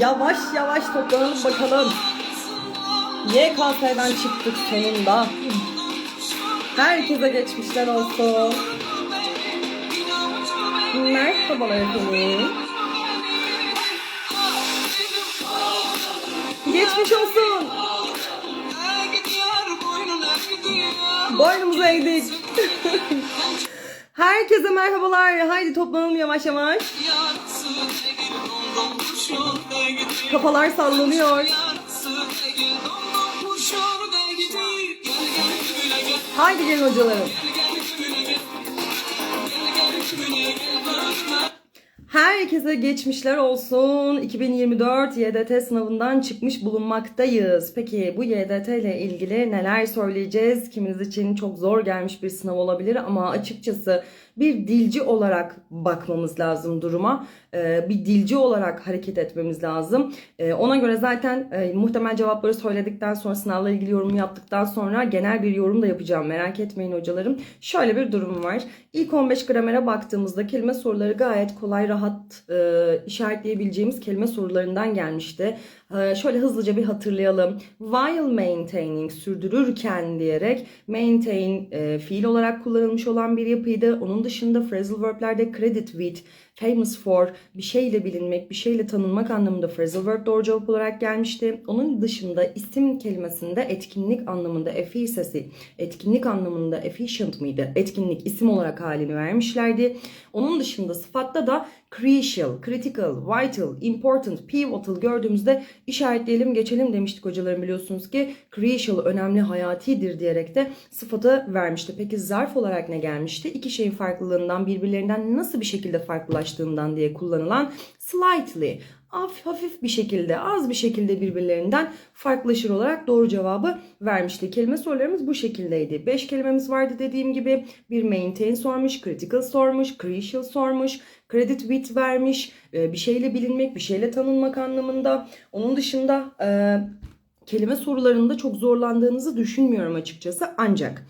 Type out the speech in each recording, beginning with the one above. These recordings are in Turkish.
Yavaş yavaş toplanalım bakalım. YKS'den çıktık sonunda. Herkese geçmişler olsun. Merhabalar efendim. Geçmiş olsun. Boynumuzu eğdik. Herkese merhabalar. Haydi toplanalım yavaş yavaş. Kafalar sallanıyor. Haydi gelin hocalarım. Herkese geçmişler olsun. 2024 YDT sınavından çıkmış bulunmaktayız. Peki bu YDT ile ilgili neler söyleyeceğiz? Kiminiz için çok zor gelmiş bir sınav olabilir ama açıkçası bir dilci olarak bakmamız lazım duruma. Ee, bir dilci olarak hareket etmemiz lazım. Ee, ona göre zaten e, muhtemel cevapları söyledikten sonra sınavla ilgili yorum yaptıktan sonra genel bir yorum da yapacağım. Merak etmeyin hocalarım. Şöyle bir durum var. İlk 15 gramere baktığımızda kelime soruları gayet kolay rahat e, işaretleyebileceğimiz kelime sorularından gelmişti. Ee, şöyle hızlıca bir hatırlayalım. While maintaining sürdürürken diyerek maintain e, fiil olarak kullanılmış olan bir yapıydı. Onun dışında phrasal verb'lerde credit with, famous for, bir şeyle bilinmek, bir şeyle tanınmak anlamında phrasal verb doğru cevap olarak gelmişti. Onun dışında isim kelimesinde etkinlik anlamında efi sesi, etkinlik anlamında efficient mıydı? Etkinlik isim olarak halini vermişlerdi. Onun dışında sıfatta da crucial, critical, vital, important, pivotal gördüğümüzde işaretleyelim geçelim demiştik hocalarım biliyorsunuz ki crucial önemli hayatidir diyerek de sıfatı vermişti. Peki zarf olarak ne gelmişti? İki şeyin farklılığından birbirlerinden nasıl bir şekilde farklılaştığından diye kullanılan slightly hafif, hafif bir şekilde az bir şekilde birbirlerinden farklılaşır olarak doğru cevabı vermişti. Kelime sorularımız bu şekildeydi. 5 kelimemiz vardı dediğim gibi. Bir maintain sormuş, critical sormuş, crucial sormuş, credit with vermiş, e, bir şeyle bilinmek, bir şeyle tanınmak anlamında. Onun dışında e, kelime sorularında çok zorlandığınızı düşünmüyorum açıkçası. Ancak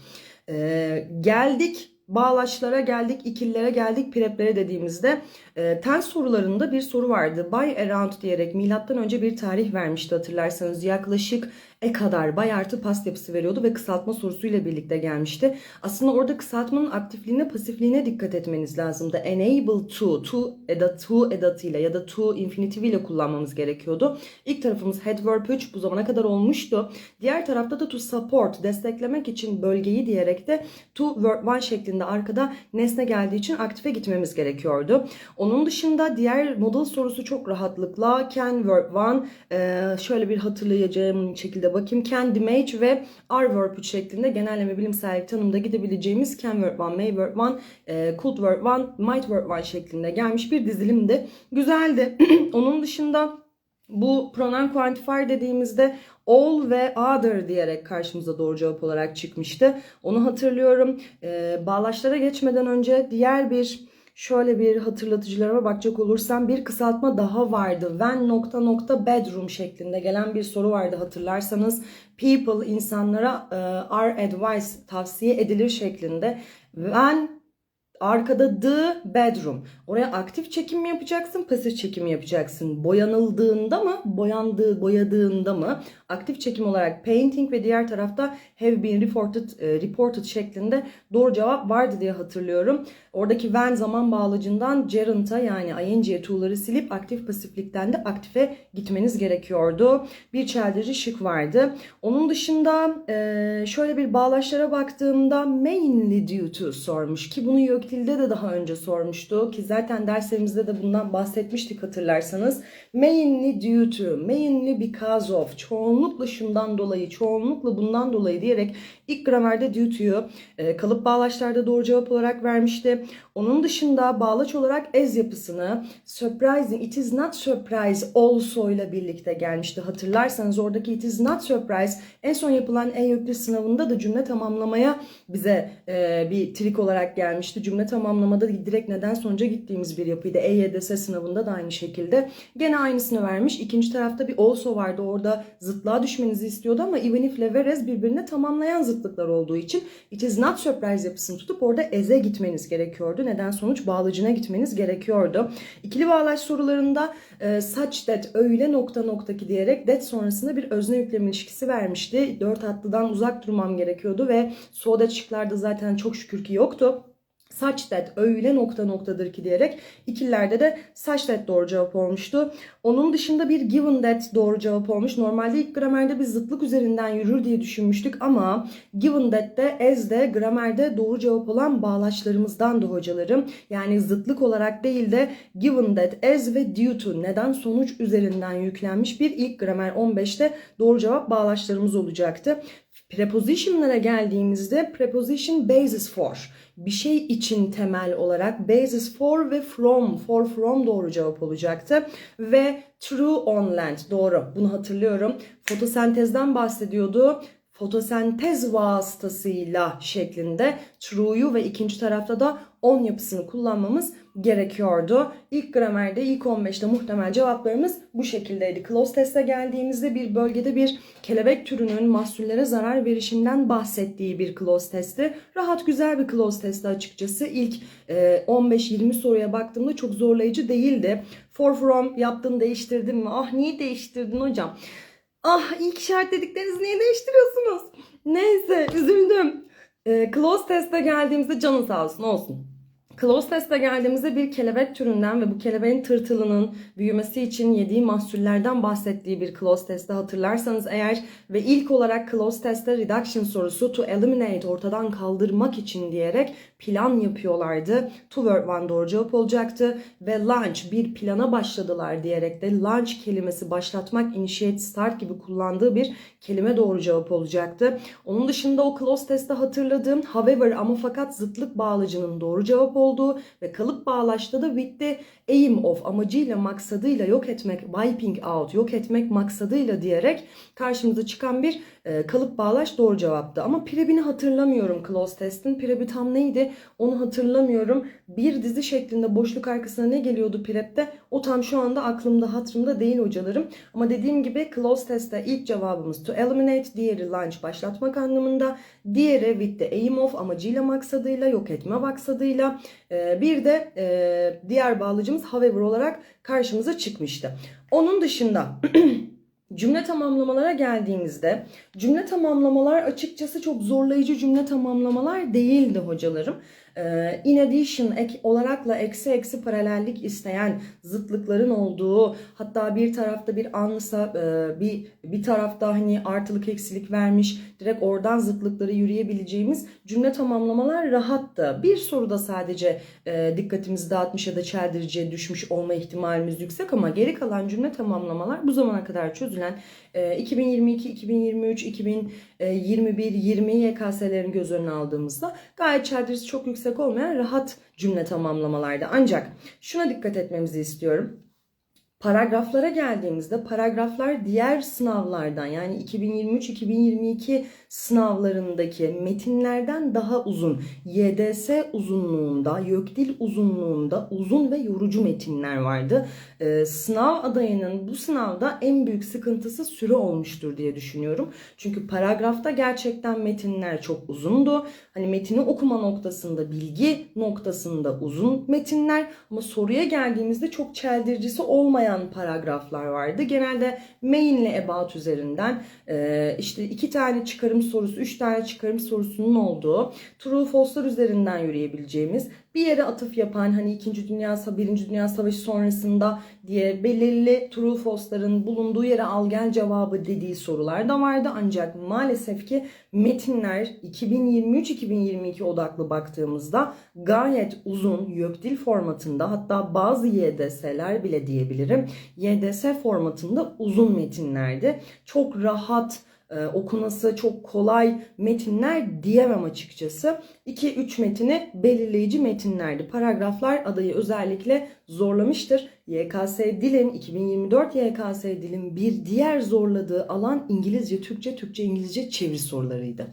e, geldik bağlaçlara geldik, ikillere geldik, preplere dediğimizde e, sorularında bir soru vardı. By around diyerek milattan önce bir tarih vermişti hatırlarsanız. Yaklaşık e kadar bay artı past yapısı veriyordu ve kısaltma sorusuyla birlikte gelmişti. Aslında orada kısaltmanın aktifliğine pasifliğine dikkat etmeniz lazımdı. Enable to, to edat, to edatıyla ya da to infinitive ile kullanmamız gerekiyordu. İlk tarafımız head verb 3 bu zamana kadar olmuştu. Diğer tarafta da to support, desteklemek için bölgeyi diyerek de to verb one şeklinde arkada nesne geldiği için aktife gitmemiz gerekiyordu. Onun dışında diğer model sorusu çok rahatlıkla can verb one e, şöyle bir hatırlayacağım şekilde bakayım. Can, damage ve are verb 3 şeklinde genelleme bilimsel tanımda gidebileceğimiz can verb one, may verb one, e, could verb one, might verb one şeklinde gelmiş bir dizilimdi. Güzeldi. Onun dışında bu pronoun quantifier dediğimizde all ve other diyerek karşımıza doğru cevap olarak çıkmıştı. Onu hatırlıyorum. Ee, bağlaçlara geçmeden önce diğer bir şöyle bir hatırlatıcılarıma bakacak olursam bir kısaltma daha vardı. When nokta nokta bedroom şeklinde gelen bir soru vardı hatırlarsanız. People insanlara are advised tavsiye edilir şeklinde. When Arkada the bedroom. Oraya aktif çekim mi yapacaksın, pasif çekim mi yapacaksın? Boyanıldığında mı, boyandığı, boyadığında mı? Aktif çekim olarak painting ve diğer tarafta have been reported, e, reported şeklinde doğru cevap vardı diye hatırlıyorum. Oradaki when zaman bağlacından gerund'a yani ing'ye to'ları silip aktif pasiflikten de aktife gitmeniz gerekiyordu. Bir çeldirici şık vardı. Onun dışında e, şöyle bir bağlaçlara baktığımda mainly due to sormuş ki bunu yok dilde de daha önce sormuştu ki zaten derslerimizde de bundan bahsetmiştik hatırlarsanız. Mainly due to, mainly because of, çoğunlukla şundan dolayı, çoğunlukla bundan dolayı diyerek ilk gramerde due to'yu e, kalıp bağlaçlarda doğru cevap olarak vermişti. Onun dışında bağlaç olarak as yapısını surprising, it is not surprise also ile birlikte gelmişti. Hatırlarsanız oradaki it is not surprise en son yapılan E-Öklit sınavında da cümle tamamlamaya bize e, bir trik olarak gelmişti. Cümle cümle tamamlamada direkt neden sonuca gittiğimiz bir yapıydı. EYDS sınavında da aynı şekilde. Gene aynısını vermiş. İkinci tarafta bir also vardı. Orada zıtlığa düşmenizi istiyordu ama even if ile whereas birbirine tamamlayan zıtlıklar olduğu için it is not surprise yapısını tutup orada eze gitmeniz gerekiyordu. Neden sonuç bağlacına gitmeniz gerekiyordu. İkili bağlaç sorularında e, such that öyle nokta nokta ki diyerek that sonrasında bir özne yüklem ilişkisi vermişti. Dört hatlıdan uzak durmam gerekiyordu ve so that şıklarda zaten çok şükür ki yoktu. Such that öyle nokta noktadır ki diyerek ikililerde de such that doğru cevap olmuştu. Onun dışında bir given that doğru cevap olmuş. Normalde ilk gramerde bir zıtlık üzerinden yürür diye düşünmüştük ama given that de as de gramerde doğru cevap olan bağlaçlarımızdandı hocalarım. Yani zıtlık olarak değil de given that as ve due to neden sonuç üzerinden yüklenmiş bir ilk gramer 15'te doğru cevap bağlaçlarımız olacaktı. Preposition'lara geldiğimizde preposition basis for bir şey için temel olarak basis for ve from for from doğru cevap olacaktı ve true on land doğru bunu hatırlıyorum. Fotosentezden bahsediyordu. Fotosentez vasıtasıyla şeklinde true'yu ve ikinci tarafta da on yapısını kullanmamız gerekiyordu. İlk gramerde ilk 15'te muhtemel cevaplarımız bu şekildeydi. Close test'e geldiğimizde bir bölgede bir kelebek türünün mahsullere zarar verişinden bahsettiği bir close testti. Rahat güzel bir close testti açıkçası. İlk e, 15-20 soruya baktığımda çok zorlayıcı değildi. For from yaptın değiştirdin mi? Ah niye değiştirdin hocam? Ah ilk işaretlediklerinizi niye değiştiriyorsunuz? Neyse üzüldüm. E, close test'e geldiğimizde canın sağ olsun olsun. Close test'e geldiğimizde bir kelebek türünden ve bu kelebeğin tırtılının büyümesi için yediği mahsullerden bahsettiği bir close test'te hatırlarsanız eğer ve ilk olarak close test'te reduction sorusu to eliminate ortadan kaldırmak için diyerek plan yapıyorlardı. To word one doğru cevap olacaktı ve launch bir plana başladılar diyerek de launch kelimesi başlatmak, initiate, start gibi kullandığı bir kelime doğru cevap olacaktı. Onun dışında o close test'te hatırladığım however ama fakat zıtlık bağlacının doğru cevap olduğu ve kalıp bağlaçta da with the aim of amacıyla maksadıyla yok etmek, wiping out yok etmek maksadıyla diyerek karşımıza çıkan bir e, kalıp bağlaç doğru cevaptı. Ama pirebini hatırlamıyorum close test'in. Pirebi tam neydi onu hatırlamıyorum. Bir dizi şeklinde boşluk arkasına ne geliyordu pirepte o tam şu anda aklımda hatırımda değil hocalarım. Ama dediğim gibi close test'te ilk cevabımız to eliminate, diğeri launch başlatmak anlamında. Diğeri with the aim of amacıyla maksadıyla yok etme maksadıyla. E, bir de e, diğer bağlacımız however olarak karşımıza çıkmıştı. Onun dışında Cümle tamamlamalara geldiğimizde cümle tamamlamalar açıkçası çok zorlayıcı cümle tamamlamalar değildi hocalarım. Ee, in addition ek olarakla eksi eksi paralellik isteyen zıtlıkların olduğu hatta bir tarafta bir anlısa e, bir bir tarafta hani artılık eksilik vermiş direkt oradan zıtlıkları yürüyebileceğimiz cümle tamamlamalar rahattı. Bir soruda sadece e, dikkatimizi dağıtmış ya da çeldiriciye düşmüş olma ihtimalimiz yüksek ama geri kalan cümle tamamlamalar bu zamana kadar çözülen e, 2022, 2023, 2021, 20 YKS'lerin göz önüne aldığımızda gayet çeldirisi çok yüksek olmayan rahat cümle tamamlamalardı. Ancak şuna dikkat etmemizi istiyorum. Paragraflara geldiğimizde paragraflar diğer sınavlardan yani 2023-2022 sınavlarındaki metinlerden daha uzun. YDS uzunluğunda, YÖKDİL uzunluğunda uzun ve yorucu metinler vardı. Ee, sınav adayının bu sınavda en büyük sıkıntısı süre olmuştur diye düşünüyorum. Çünkü paragrafta gerçekten metinler çok uzundu. Hani metini okuma noktasında, bilgi noktasında uzun metinler ama soruya geldiğimizde çok çeldiricisi olmayan paragraflar vardı. Genelde main ile about üzerinden e, işte iki tane çıkarım sorusu, üç tane çıkarım sorusunun olduğu true false'lar üzerinden yürüyebileceğimiz bir yere atıf yapan hani 2. Dünya Savaşı, 1. Dünya Savaşı sonrasında diye belirli true false'ların bulunduğu yere al gel cevabı dediği sorular da vardı. Ancak maalesef ki metinler 2023-2022 odaklı baktığımızda gayet uzun YÖKDİL formatında hatta bazı YDS'ler bile diyebilirim YDS formatında uzun metinlerdi. Çok rahat e, okunması çok kolay metinler diyemem açıkçası. 2-3 metini belirleyici metinlerdi. Paragraflar adayı özellikle zorlamıştır. YKS dilin 2024 YKS dilin bir diğer zorladığı alan İngilizce, Türkçe, Türkçe, İngilizce çeviri sorularıydı.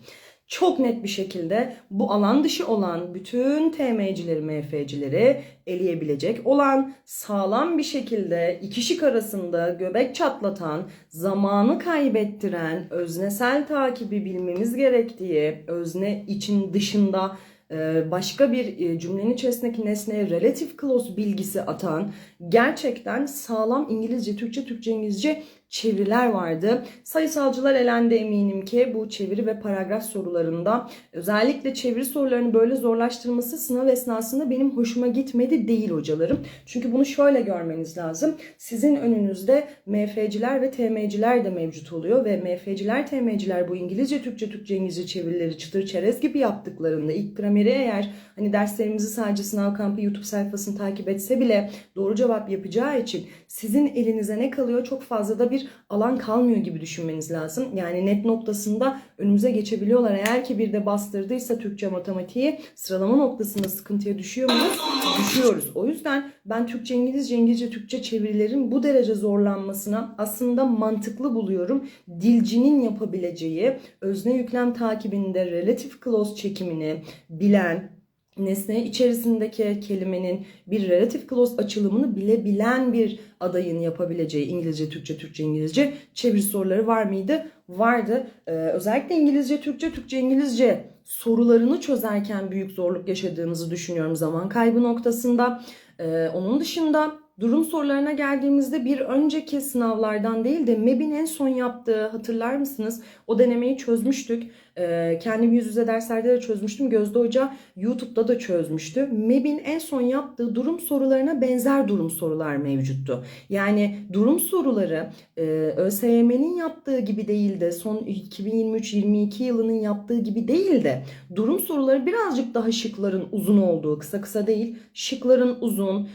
Çok net bir şekilde bu alan dışı olan bütün TM'cileri, MF'cileri eleyebilecek olan sağlam bir şekilde iki şık arasında göbek çatlatan, zamanı kaybettiren, öznesel takibi bilmemiz gerektiği, özne için dışında e, başka bir e, cümlenin içerisindeki nesneye relative clause bilgisi atan gerçekten sağlam İngilizce, Türkçe, Türkçe, İngilizce çeviriler vardı. Sayısalcılar elendi eminim ki bu çeviri ve paragraf sorularında özellikle çeviri sorularını böyle zorlaştırması sınav esnasında benim hoşuma gitmedi değil hocalarım. Çünkü bunu şöyle görmeniz lazım. Sizin önünüzde MF'ciler ve TM'ciler de mevcut oluyor ve MF'ciler, TM'ciler bu İngilizce, Türkçe, Türkçe, İngilizce çevirileri çıtır çerez gibi yaptıklarında ilk grameri eğer hani derslerimizi sadece sınav kampı YouTube sayfasını takip etse bile doğru cevap yapacağı için sizin elinize ne kalıyor çok fazla da bir alan kalmıyor gibi düşünmeniz lazım. Yani net noktasında önümüze geçebiliyorlar. Eğer ki bir de bastırdıysa Türkçe matematiği sıralama noktasında sıkıntıya düşüyor muyuz? Düşüyoruz. O yüzden ben Türkçe, İngilizce, İngilizce, Türkçe çevirilerin bu derece zorlanmasına aslında mantıklı buluyorum. Dilcinin yapabileceği özne yüklem takibinde relative clause çekimini bilen, nesne içerisindeki kelimenin bir relative clause açılımını bilebilen bir adayın yapabileceği İngilizce, Türkçe, Türkçe, İngilizce çeviri soruları var mıydı? Vardı. Ee, özellikle İngilizce, Türkçe, Türkçe, İngilizce sorularını çözerken büyük zorluk yaşadığımızı düşünüyorum zaman kaybı noktasında. Ee, onun dışında durum sorularına geldiğimizde bir önceki sınavlardan değil de MEB'in en son yaptığı hatırlar mısınız? O denemeyi çözmüştük. Ee, kendim yüz yüze derslerde de çözmüştüm. Gözde Hoca YouTube'da da çözmüştü. MEB'in en son yaptığı durum sorularına benzer durum sorular mevcuttu. Yani durum soruları e, ÖSYM'nin yaptığı gibi değil de son 2023-22 yılının yaptığı gibi değil de durum soruları birazcık daha şıkların uzun olduğu, kısa kısa değil, şıkların uzun,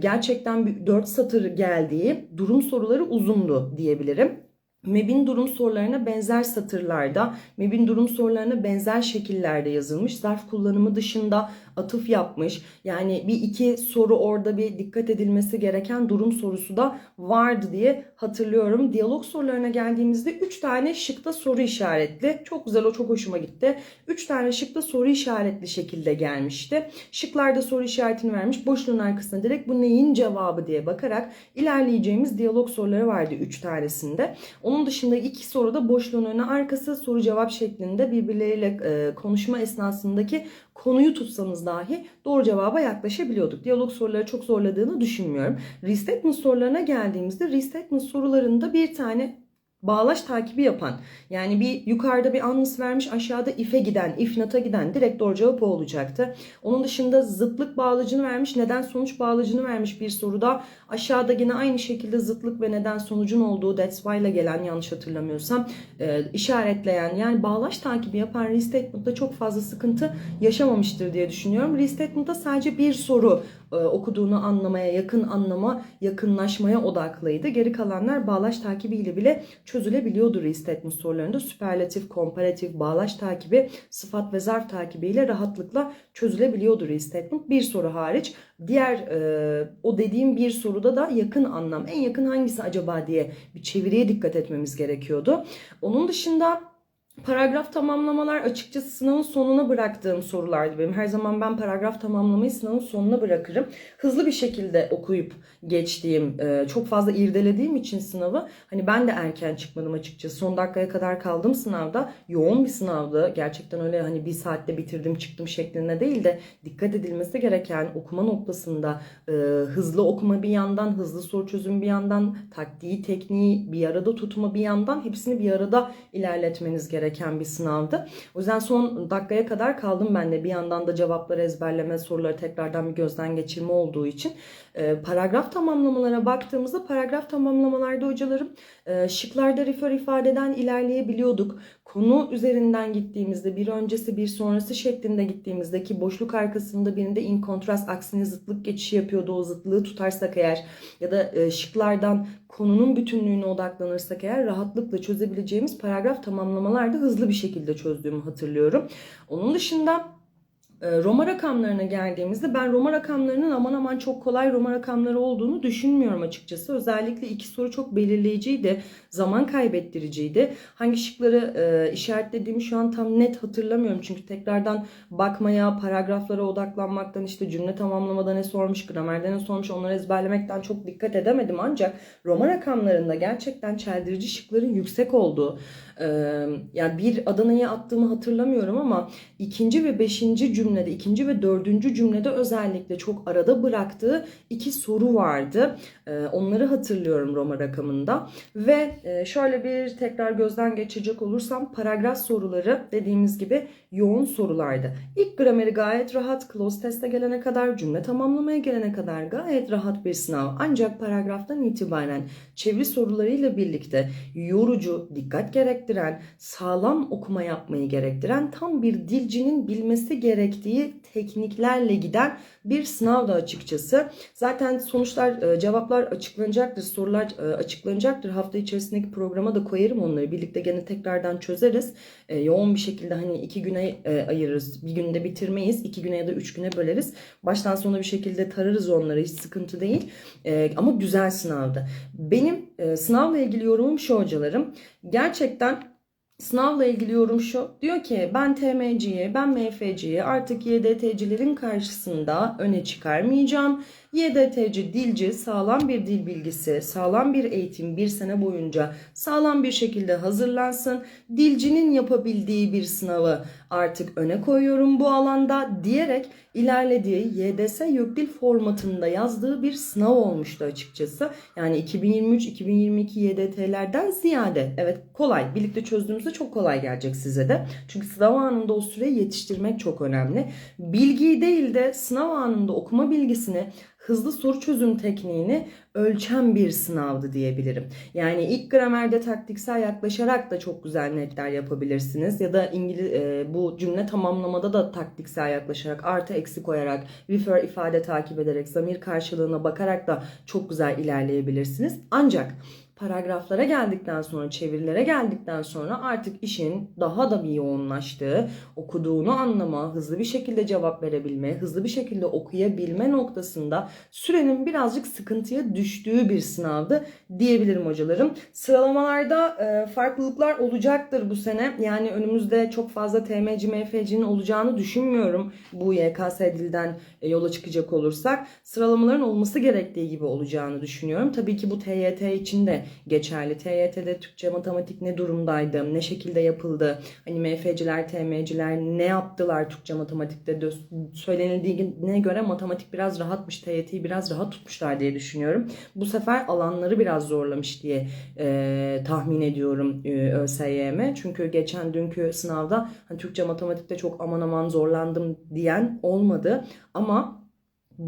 gerçekten 4 satır geldiği durum soruları uzundu diyebilirim. MEB'in durum sorularına benzer satırlarda, MEB'in durum sorularına benzer şekillerde yazılmış. Zarf kullanımı dışında atıf yapmış. Yani bir iki soru orada bir dikkat edilmesi gereken durum sorusu da vardı diye hatırlıyorum. Diyalog sorularına geldiğimizde 3 tane şıkta soru işaretli. Çok güzel o çok hoşuma gitti. 3 tane şıkta soru işaretli şekilde gelmişti. Şıklarda soru işaretini vermiş. Boşluğun arkasına direkt bu neyin cevabı diye bakarak ilerleyeceğimiz diyalog soruları vardı 3 tanesinde. Onun dışında iki soruda boşluğun önü arkası soru cevap şeklinde birbirleriyle e, konuşma esnasındaki konuyu tutsanız dahi doğru cevaba yaklaşabiliyorduk. Diyalog soruları çok zorladığını düşünmüyorum. Restatement sorularına geldiğimizde restatement sorularında bir tane bağlaç takibi yapan yani bir yukarıda bir anlıs vermiş aşağıda if'e giden if not'a giden direkt doğru cevap o olacaktı. Onun dışında zıtlık bağlacını vermiş neden sonuç bağlacını vermiş bir soruda aşağıda yine aynı şekilde zıtlık ve neden sonucun olduğu that's why ile gelen yanlış hatırlamıyorsam e, işaretleyen yani bağlaç takibi yapan restatement'ta çok fazla sıkıntı yaşamamıştır diye düşünüyorum. Restatement'ta sadece bir soru okuduğunu anlamaya, yakın anlama, yakınlaşmaya odaklıydı. Geri kalanlar bağlaç takibiyle bile çözülebiliyordu restatement sorularında. Süperlatif, komparatif, bağlaç takibi, sıfat ve zarf takibiyle rahatlıkla çözülebiliyordu restatement. Bir soru hariç. Diğer e, o dediğim bir soruda da yakın anlam, en yakın hangisi acaba diye bir çeviriye dikkat etmemiz gerekiyordu. Onun dışında Paragraf tamamlamalar açıkçası sınavın sonuna bıraktığım sorulardı benim. Her zaman ben paragraf tamamlamayı sınavın sonuna bırakırım. Hızlı bir şekilde okuyup geçtiğim, e, çok fazla irdelediğim için sınavı hani ben de erken çıkmadım açıkçası. Son dakikaya kadar kaldım sınavda. Yoğun bir sınavdı. Gerçekten öyle hani bir saatte bitirdim çıktım şeklinde değil de dikkat edilmesi gereken okuma noktasında e, hızlı okuma bir yandan, hızlı soru çözüm bir yandan, taktiği, tekniği bir arada tutma bir yandan hepsini bir arada ilerletmeniz gerekiyor gereken bir sınavdı. O yüzden son dakikaya kadar kaldım ben de. Bir yandan da cevapları ezberleme, soruları tekrardan bir gözden geçirme olduğu için. E, paragraf tamamlamalara baktığımızda paragraf tamamlamalarda hocalarım e, şıklarda refer ifadeden ilerleyebiliyorduk. Konu üzerinden gittiğimizde bir öncesi bir sonrası şeklinde gittiğimizde boşluk arkasında birinde in kontrast aksine zıtlık geçişi yapıyordu. O zıtlığı tutarsak eğer ya da e, şıklardan konunun bütünlüğüne odaklanırsak eğer rahatlıkla çözebileceğimiz paragraf tamamlamalarda hızlı bir şekilde çözdüğümü hatırlıyorum. Onun dışında Roma rakamlarına geldiğimizde ben Roma rakamlarının aman aman çok kolay Roma rakamları olduğunu düşünmüyorum açıkçası. Özellikle iki soru çok belirleyiciydi. Zaman kaybettiriciydi. Hangi şıkları e, işaretlediğimi şu an tam net hatırlamıyorum. Çünkü tekrardan bakmaya, paragraflara odaklanmaktan işte cümle tamamlamada ne sormuş, gramerde ne sormuş onları ezberlemekten çok dikkat edemedim. Ancak Roma rakamlarında gerçekten çeldirici şıkların yüksek olduğu, e, yani bir Adana'ya attığımı hatırlamıyorum ama ikinci ve beşinci cümlede, ikinci ve dördüncü cümlede özellikle çok arada bıraktığı iki soru vardı. E, onları hatırlıyorum Roma rakamında. Ve e, şöyle bir tekrar gözden geçirecek olursam paragraf soruları dediğimiz gibi yoğun sorulardı. İlk grameri gayet rahat, close teste gelene kadar, cümle tamamlamaya gelene kadar gayet rahat bir sınav. Ancak paragraftan itibaren çeviri sorularıyla birlikte yorucu, dikkat gerektiren, sağlam okuma yapmayı gerektiren tam bir dilcinin bilmesi gerektiği tekniklerle giden bir sınav da açıkçası. Zaten sonuçlar, e, cevaplar açıklanacaktır, sorular e, açıklanacaktır. Hafta içerisindeki programa da koyarım onları. Birlikte gene tekrardan çözeriz. E, yoğun bir şekilde hani iki güne ayırırız. Bir günde bitirmeyiz. iki güne ya da üç güne böleriz. Baştan sona bir şekilde tararız onları. Hiç sıkıntı değil. Ama güzel sınavdı. Benim sınavla ilgili yorumum şu hocalarım. Gerçekten Sınavla ilgili yorum şu. Diyor ki ben TMC'yi, ben MFC'yi artık YDT'cilerin karşısında öne çıkarmayacağım. YDTC dilci sağlam bir dil bilgisi, sağlam bir eğitim bir sene boyunca sağlam bir şekilde hazırlansın. Dilcinin yapabildiği bir sınavı artık öne koyuyorum bu alanda diyerek ilerlediği YDS YÖKDİL formatında yazdığı bir sınav olmuştu açıkçası. Yani 2023-2022 YDT'lerden ziyade evet kolay birlikte çözdüğümüzde çok kolay gelecek size de. Çünkü sınav anında o süreyi yetiştirmek çok önemli. Bilgiyi değil de sınav anında okuma bilgisini hızlı soru çözüm tekniğini ölçen bir sınavdı diyebilirim. Yani ilk gramerde taktiksel yaklaşarak da çok güzel netler yapabilirsiniz. Ya da İngiliz e, bu cümle tamamlamada da taktiksel yaklaşarak artı eksi koyarak refer ifade takip ederek zamir karşılığına bakarak da çok güzel ilerleyebilirsiniz. Ancak paragraflara geldikten sonra, çevirilere geldikten sonra artık işin daha da bir yoğunlaştığı, okuduğunu anlama, hızlı bir şekilde cevap verebilme, hızlı bir şekilde okuyabilme noktasında sürenin birazcık sıkıntıya düştüğü bir sınavdı diyebilirim hocalarım. Sıralamalarda e, farklılıklar olacaktır bu sene. Yani önümüzde çok fazla TMC, MFC'nin olacağını düşünmüyorum bu YKS dilden e, yola çıkacak olursak. Sıralamaların olması gerektiği gibi olacağını düşünüyorum. Tabii ki bu TYT için de geçerli. TYT'de Türkçe matematik ne durumdaydı, ne şekilde yapıldı, hani MF'ciler, TM'ciler ne yaptılar Türkçe matematikte söylenildiğine göre matematik biraz rahatmış, TYT'yi biraz rahat tutmuşlar diye düşünüyorum. Bu sefer alanları biraz zorlamış diye e, tahmin ediyorum e, ÖSYM. Çünkü geçen dünkü sınavda hani Türkçe matematikte çok aman aman zorlandım diyen olmadı. Ama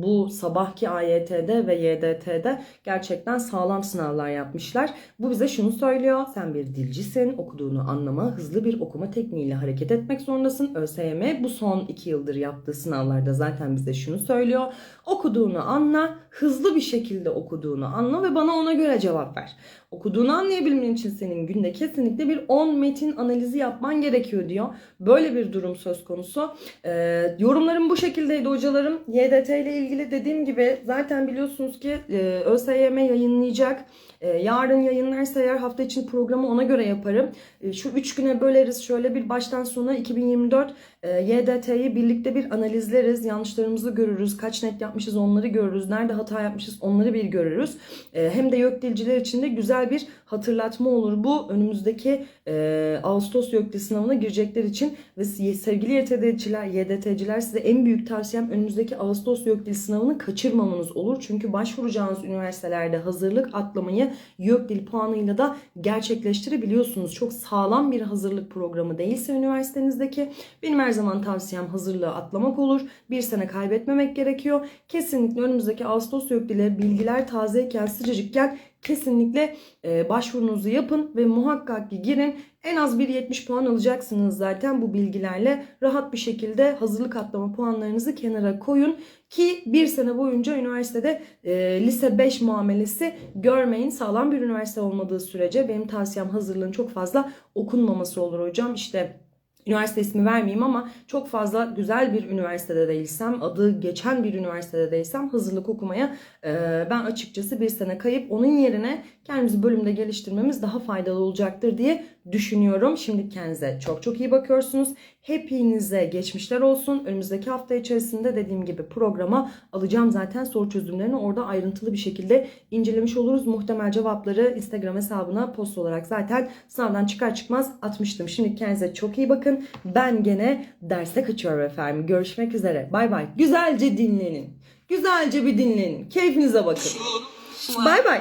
bu sabahki AYT'de ve YDT'de gerçekten sağlam sınavlar yapmışlar. Bu bize şunu söylüyor. Sen bir dilcisin. Okuduğunu anlama, hızlı bir okuma tekniğiyle hareket etmek zorundasın. ÖSYM bu son iki yıldır yaptığı sınavlarda zaten bize şunu söylüyor. Okuduğunu anla, hızlı bir şekilde okuduğunu anla ve bana ona göre cevap ver. Okuduğunu anlayabilmen için senin günde kesinlikle bir 10 metin analizi yapman gerekiyor diyor. Böyle bir durum söz konusu. Ee, yorumlarım bu şekildeydi hocalarım. YDT ile ilgili dediğim gibi zaten biliyorsunuz ki e, ÖSYM yayınlayacak. E, yarın yayınlarsa eğer hafta için programı ona göre yaparım. E, şu 3 güne böleriz. Şöyle bir baştan sona 2024 e, YDT'yi birlikte bir analizleriz. Yanlışlarımızı görürüz. Kaç net yapmışız onları görürüz. Nerede hata yapmışız onları bir görürüz. E, hem de yok dilciler için de güzel bir hatırlatma olur bu. Önümüzdeki e, Ağustos YÖKDİL sınavına girecekler için ve sevgili YTD'ciler, YDT'ciler size en büyük tavsiyem önümüzdeki Ağustos YÖKDİL sınavını kaçırmamanız olur. Çünkü başvuracağınız üniversitelerde hazırlık atlamayı YÖKDİL puanıyla da gerçekleştirebiliyorsunuz. Çok sağlam bir hazırlık programı değilse üniversitenizdeki her zaman tavsiyem hazırlığı atlamak olur. Bir sene kaybetmemek gerekiyor. Kesinlikle önümüzdeki Ağustos YÖKDİL'e bilgiler tazeyken sıcacıkken kesinlikle e, başvurunuzu yapın ve muhakkak ki girin. En az bir 70 puan alacaksınız zaten bu bilgilerle. Rahat bir şekilde hazırlık atlama puanlarınızı kenara koyun ki bir sene boyunca üniversitede e, lise 5 muamelesi görmeyin. Sağlam bir üniversite olmadığı sürece benim tavsiyem hazırlığın çok fazla okunmaması olur hocam. İşte üniversite ismi vermeyeyim ama çok fazla güzel bir üniversitede değilsem, adı geçen bir üniversitede değilsem hazırlık okumaya e, ben açıkçası bir sene kayıp onun yerine kendimizi bölümde geliştirmemiz daha faydalı olacaktır diye düşünüyorum. Şimdi kendinize çok çok iyi bakıyorsunuz. Hepinize geçmişler olsun. Önümüzdeki hafta içerisinde dediğim gibi programa alacağım zaten soru çözümlerini orada ayrıntılı bir şekilde incelemiş oluruz. Muhtemel cevapları Instagram hesabına post olarak zaten sınavdan çıkar çıkmaz atmıştım. Şimdi kendinize çok iyi bakın. Ben gene derse kaçıyorum efendim. Görüşmek üzere. Bay bay. Güzelce dinlenin. Güzelce bir dinlenin. Keyfinize bakın. Bay bay.